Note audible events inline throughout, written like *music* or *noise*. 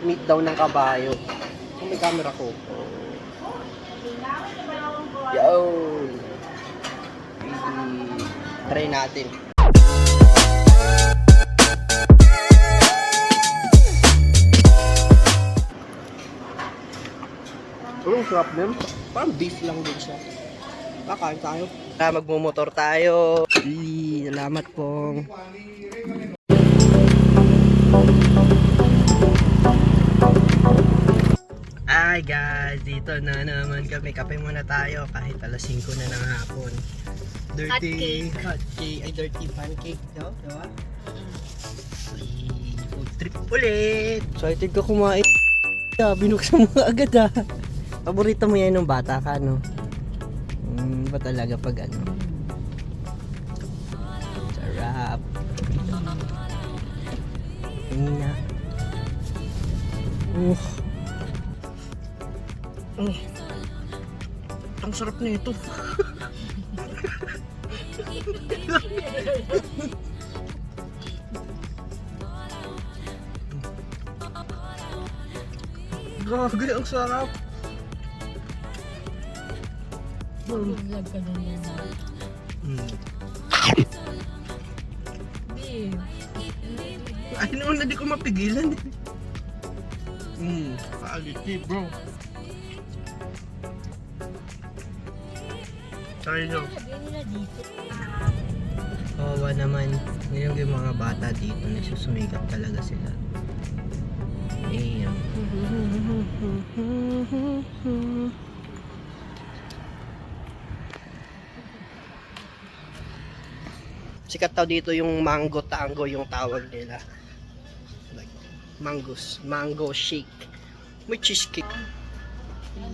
meat daw ng kabayo. Kung may camera ko. Yo! Try natin. Oh, sarap din. Parang beef lang din siya. Kakain tayo. Tara, magmumotor tayo. Salamat pong. Ay guys, dito na naman kami. Kape muna tayo kahit alas 5 na ng hapon. Dirty Hot cake. hot cake. Ay, dirty pancake daw, diba? Ay, food trip ulit. Excited ka kumain. Yeah, binuksan mo agad ah. Paborito mo yan nung bata ka, no? Mm, ba talaga pag ano? Sarap. Ina. Uh. Uh. Ang sarap na ito. *laughs* Grabe, ang sarap. Mm. Vlog ka din yan. Mm. Ay naman na di ko mapigilan eh. Mm, quality bro. Nila dito. Kawawa naman. Ngayon yung mga bata dito, nagsusumikap talaga sila. Ayan. Sikat daw dito yung mango tango yung tawag nila. Like, mangoes, mango shake. May cheesecake.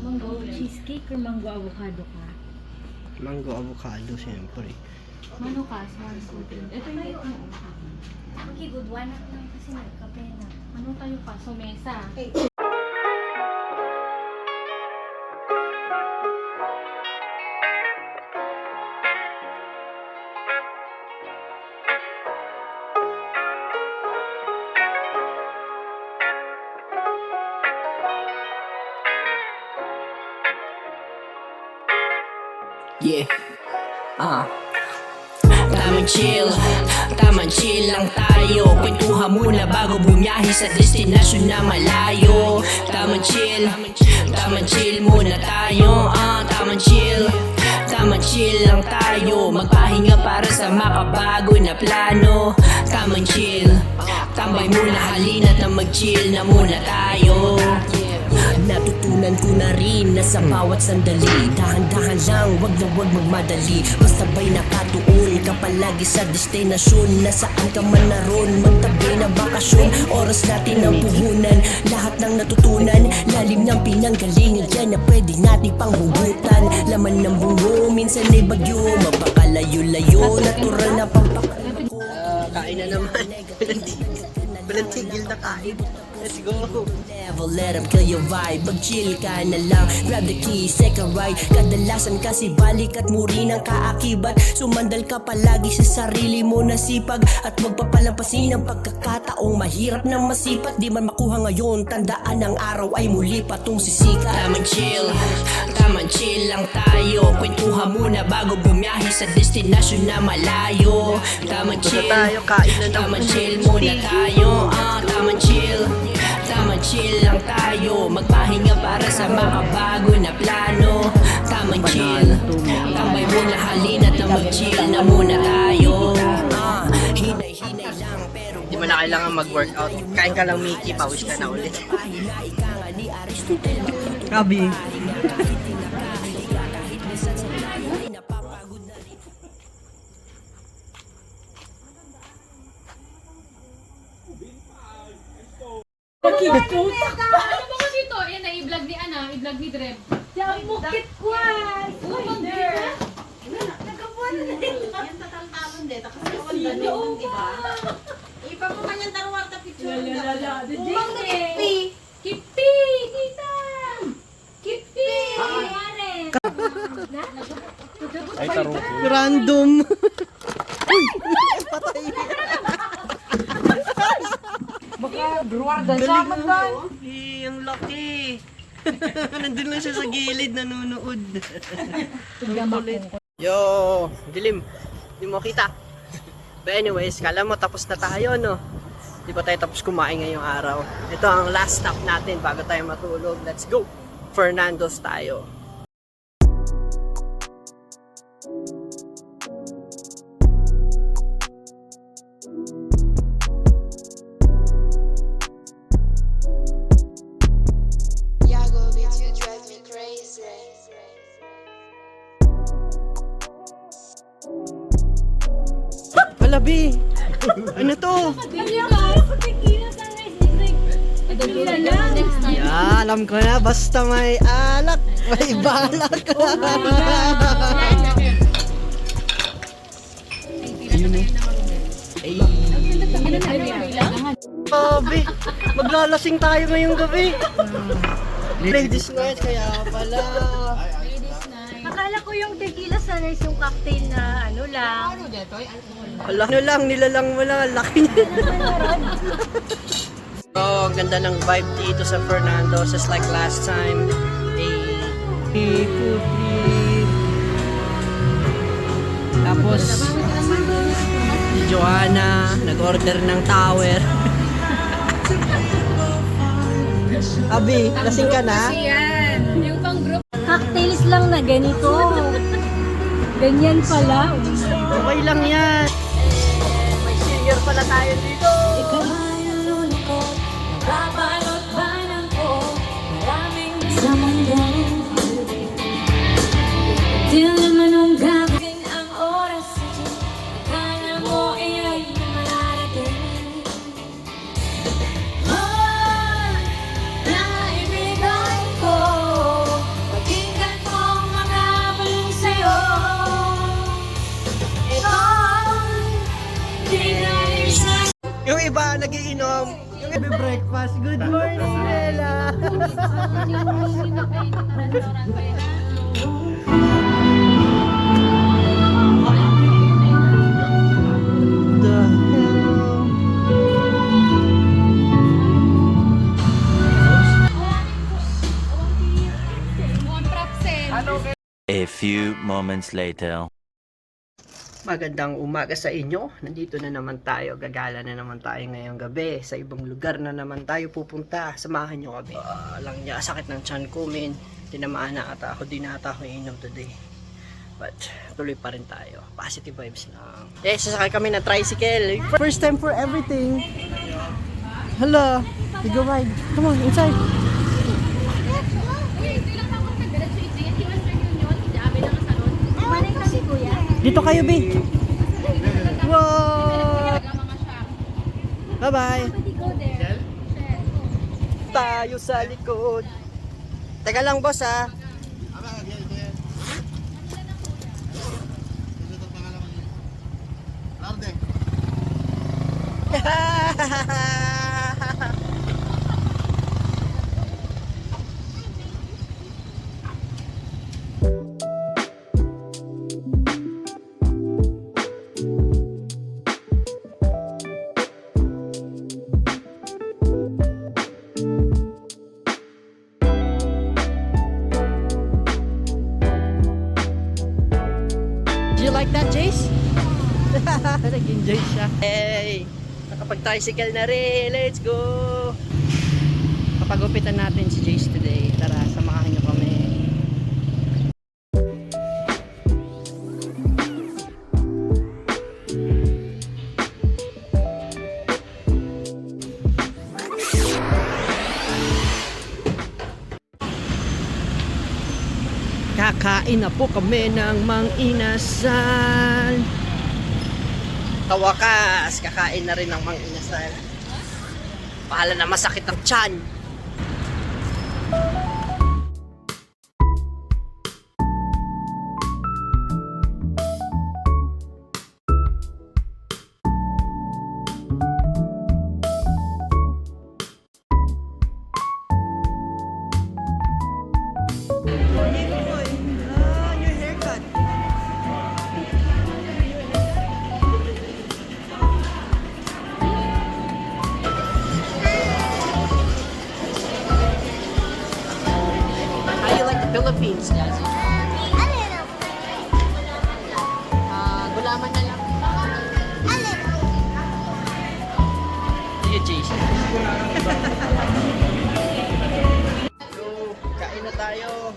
Mango cheesecake or mango avocado ka? Mango avocado, siyempre. Mano ka? Smart food. Ito yung ito mo. Okay, good one kasi nagkape na. Ano tayo pa? So, tamang chill lang tayo. Kwentuhan muna bago bumiyahe sa destinasyon na malayo. Tamang chill, tamang chill muna tayo Ah, tamang chill, tamang chill lang tayo Magpahinga para sa makabago na plano. Tamang chill, tambay muna halina't na mag-chill na muna tayo Natutunan ko na rin na sa bawat sandali Dahan-dahan lang, wag na wag magmadali. Basta ba'y nakatuon ka palagi sa destinasyon Nasaan ka man naroon, magtabi na bakasyon. Oras natin ang puhunan, lahat ng natutunan. Lalim ng pinanggalingan yan na pwede natin panghugutan Laman ng bungo, minsan ay bagyo Mapakalayo-layo, natural na pampakalayo. Ah, kain na naman. *laughs* Walang tigil na kain. Let's go. Never let them kill your vibe. Mag-chill ka na lang Grab the keys, take a ride. Kadalasan kasi balik at muri ng kaakibat. Sumandal ka palagi sa sarili mo na sipag. At huwag papalampasin ang pagkakataong mahirap na masipat. Di man makuha ngayon Tandaan ang araw ay muli patong sisikat Tamang chill, tamang chill lang tayo. Kwentuhan muna bago bumiyahe sa destinasyon na malayo. Tamang chill, tamang chill muna tayo. Ah, tamang chill Tamang chill lang tayo Magpahinga para sa makabago na plano Tamang chill Tambay muna halina't na mag-chill na muna tayo Ah, Hinay-hinay lang pero Di mo na kailangan mag-workout. Kain ka lang, Mickey. Pawis ka na ulit. Pahina Kabi. Ano ba kasi ito? Yan na, i-vlog ni Ana, i-vlog ni Dreb. Mukit kwas! Oh, mag-vlog Nagkabuan na rin. Yan tataltalon din. Kawan ba nun, di ba? Ipa mo kanyang darwar ta picture. Umang na kipi. Kipi! Kita! Kipi! Ay, taro. Random. Uy! Patay. Baka gruwardan sa amin doon. Eh, ang laki. *laughs* Nandun lang siya sa gilid, nanonood. *laughs* Ang kulit. Yo, dilim. Di mo kita. But anyways, kala mo tapos na tayo, no? Di ba tayo tapos kumain ngayong araw? Ito ang last stop natin bago tayo matulog. Let's go! Fernando's tayo. Alam ko na. Basta may alak, may *laughs* balak. Ayun eh. Ay. Sabi, maglalasing tayo ngayong gabi. Ladies night, kaya pala. Akala ko yung tequila sunrise yung cocktail na ano lang. Wala, ano lang, nilalang mo lang, ang laki niya. *laughs* oh, ang ganda ng vibe dito sa Fernando, just like last time. Eh. Tapos, si Joanna, nag-order ng tower. *laughs* Abi, lasing ka na? Cocktails lang na ganito. Ganyan pala. Okay lang yan. May senior pala tayo dito. Di moments later. Magandang umaga sa inyo. Nandito na naman tayo. Gagala na naman tayo ngayong gabi. Sa ibang lugar na naman tayo pupunta. Samahan nyo kami. Ah, lang niya, sakit ng tiyan ko, min. Tinamaan na ata ako. Di na ata ako inom today. But, tuloy pa rin tayo. Positive vibes lang. Eh, sasakay kami ng tricycle. First time for everything. Hello. We go ride. Come on, inside. Dito kayo, B. Wow! Bye-bye. Tayo sa likod. Teka lang, boss, ha. Do *laughs* you like that, Jace? *laughs* Nag-enjoy siya. Hey! Nakapag-tricycle na rin. Let's go! Papagupitan natin si Kakain na po kami ng mang inasal. Kawakas, kakain na rin ng mang inasal. Pahala na masakit ang tiyan. Ah, gulaman na lang. Sige, Chase. so, kain na tayo.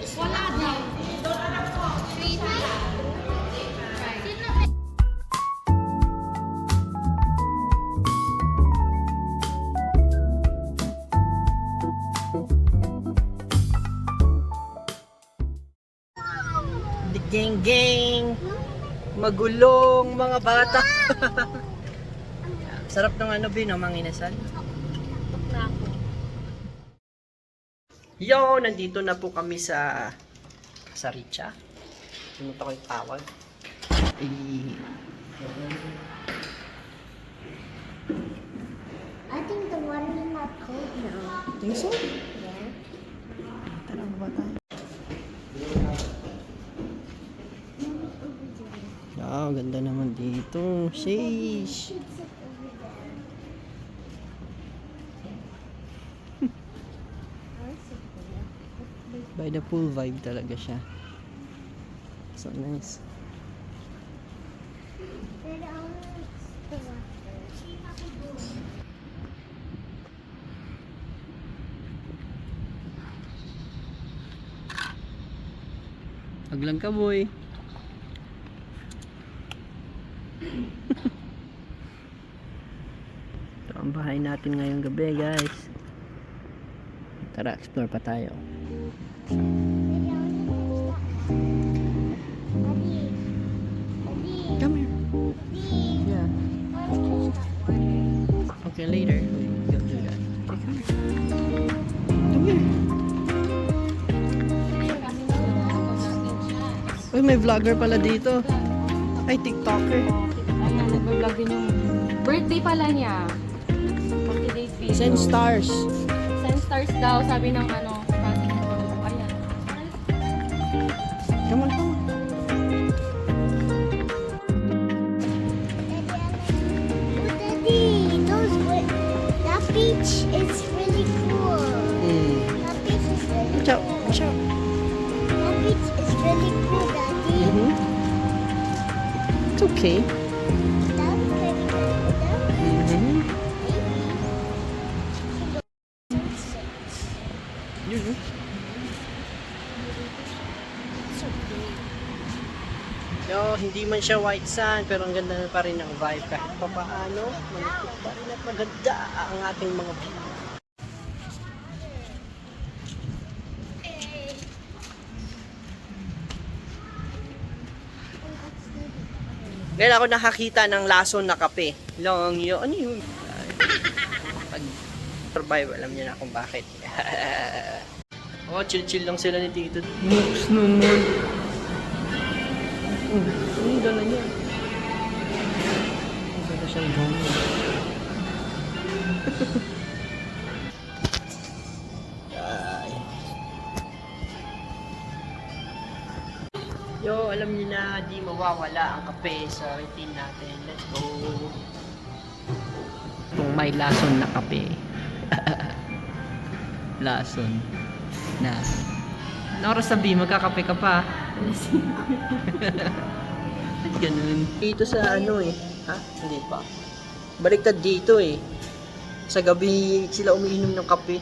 The Magulong mga bata. *laughs* Sarap ng ano bin, mga inasal. Yo, nandito na po kami sa sa Richa. Pumunta ko yung tawag. Eh, I think the water is not cold now. Think so? Tara, ba tayo? Wow, ganda naman dito. Sheesh. *laughs* By the pool vibe talaga siya. So nice. It almost the water. Wag lang ka, boy. Ito ang bahay natin ngayong gabi, guys. Tara, explore pa tayo. Come here. Yeah. Okay, later. Go do that. Come here. Come here. Uy, may vlogger pala dito. Ay, TikToker. Ayan, nag-vlog din yung birthday pala niya. 40 video. Send stars. Send stars daw, sabi ng ano, cousin ko. Ayan. Come on, come on. Daddy, those wa- that beach is really cool. Mm. That beach is really Watch out, cool. watch out. That beach is really cool, Daddy. Mm-hmm. It's okay. Maybe. Yun, Yo, hindi man siya white sand, pero ang ganda na pa rin ng vibe kahit pa paano. Malapit pa rin at maganda ang ating mga view. Ngayon ako nakakita ng lason na kape. Long yun. Ano yun? Survive, alam niyo na kung bakit. *laughs* oh, chill-chill lang sila ni Tito. Mooks naman. Oh, ano dala niya? Ang ganda siyang gano'n. Ay. Yo, alam niyo na, di mawawala ang kape sa routine natin. Let's go! Kung may lason na kape. *laughs* lason na. Ano oras sabi, magkakape ka pa? *laughs* Ganun. Dito sa ano eh. Ha? Hindi pa. Baliktad dito eh. Sa gabi sila umiinom ng kape.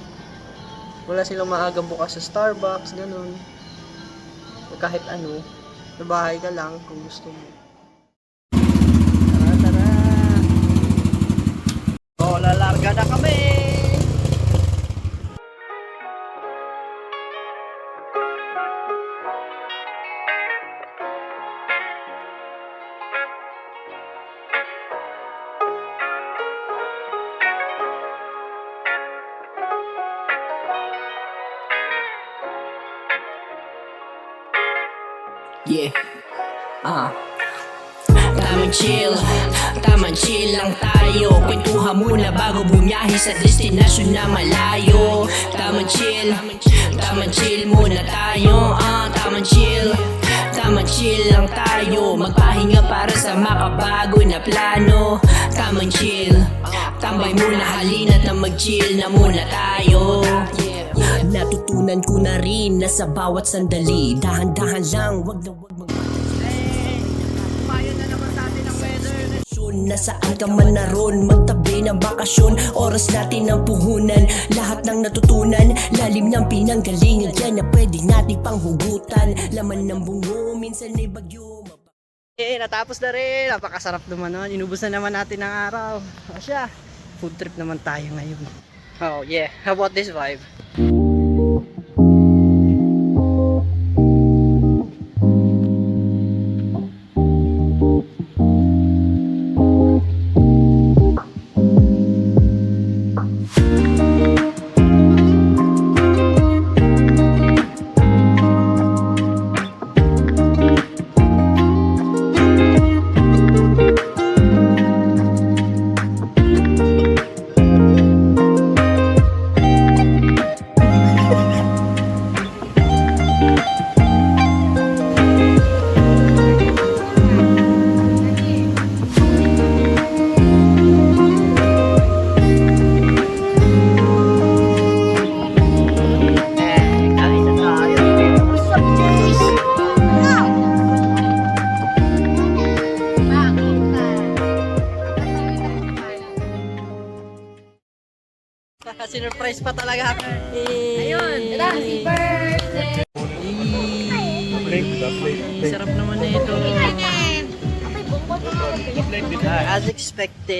Wala silang maaga bukas sa Starbucks, ganun. Kahit ano. Sa bahay ka lang kung gusto mo. Sa destinasyon na malayo. Tamang chill, tamang chill muna tayo Ah, tamang chill, tamang Tamang chill lang tayo. Magpahinga para sa makabago na plano. Tamang chill. Tambay muna halina't na mag-chill na muna tayo. Natutunan ko na rin na sa bawat sandali Dahan-dahan lang, wag na wag mag Nasaan ka man naroon Magtabi ng bakasyon Oras natin ang puhunan Lahat ng natutunan Lalim ng pinanggalingan Yan na pwede nating panghugutan Laman ng bungo Minsan ay bagyo Eh, natapos na rin. Napakasarap naman nun. Inubos na naman natin ang araw. O siya, food trip naman tayo ngayon. Oh, yeah. How about this vibe?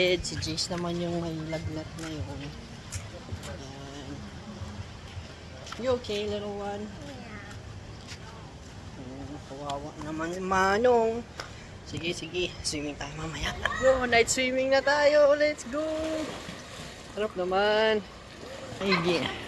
Expected, si Jace naman yung may lagnat na yun. Ayan. You okay, little one? Ayan, kawawa naman si Manong. Sige, sige. Swimming tayo mamaya. Go, night swimming na tayo. Let's go. Sarap naman. Ay, yeah.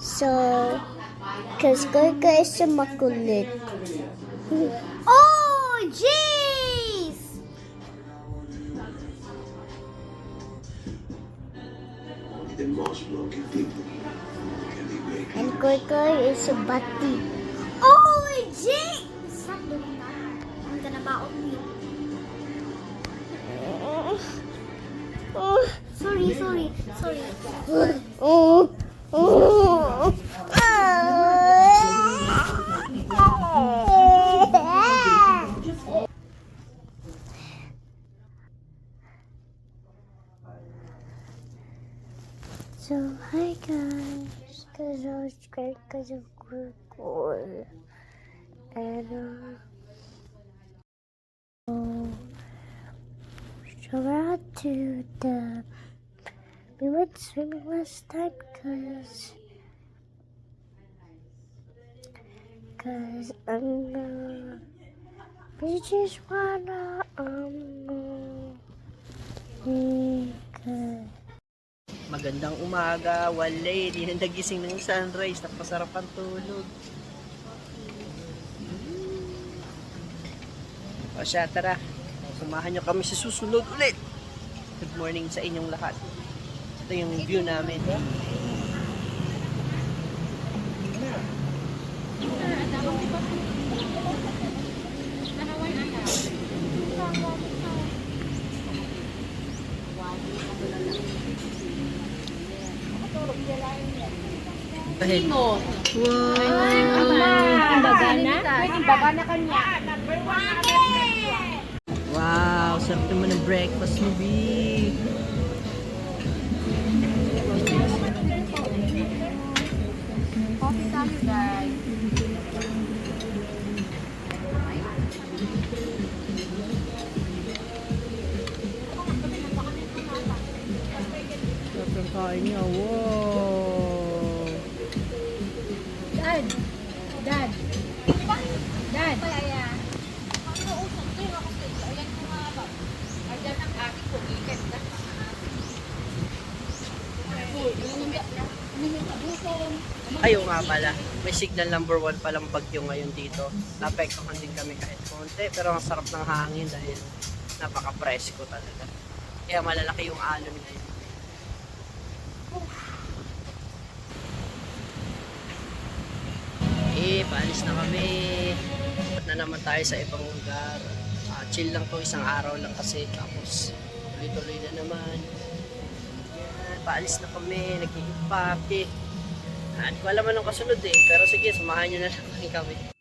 So, cause Gurga is a makulit. Oh, jeez! And Gurga is a bati. Oh, jeez! Stop doing that. I'm gonna you. Oh, sorry, sorry, sorry. Oh, oh, oh. So, hi guys. Because I was great because of Google. And, uh, so we're out to the. We went swimming last time because. Because, um, uh, we just wanna, um. Magandang umaga, wale, di *laughs* na nagising ng sunrise, napasarap ang tulog. O siya, tara. Samahan niyo kami sa susunod ulit. Good morning sa inyong lahat. Ito yung view namin. Wow! Wow! Sarap naman ng breakfast mo, B. tayo, guys. May signal number one palang bagyo ngayon dito. Napektuhan din kami kahit konti. Pero ang sarap ng hangin dahil napaka-presko talaga. Kaya malalaki yung alon ngayon. Eh, paalis na kami. Dapat na naman tayo sa ibang lugar. Ah, chill lang to, isang araw lang kasi. Tapos, tuloy-tuloy na naman. Yan, paalis na kami, nagkikipake. Ah, Hindi ko alam anong kasunod eh. Pero sige, samahan nyo na lang *laughs* kami.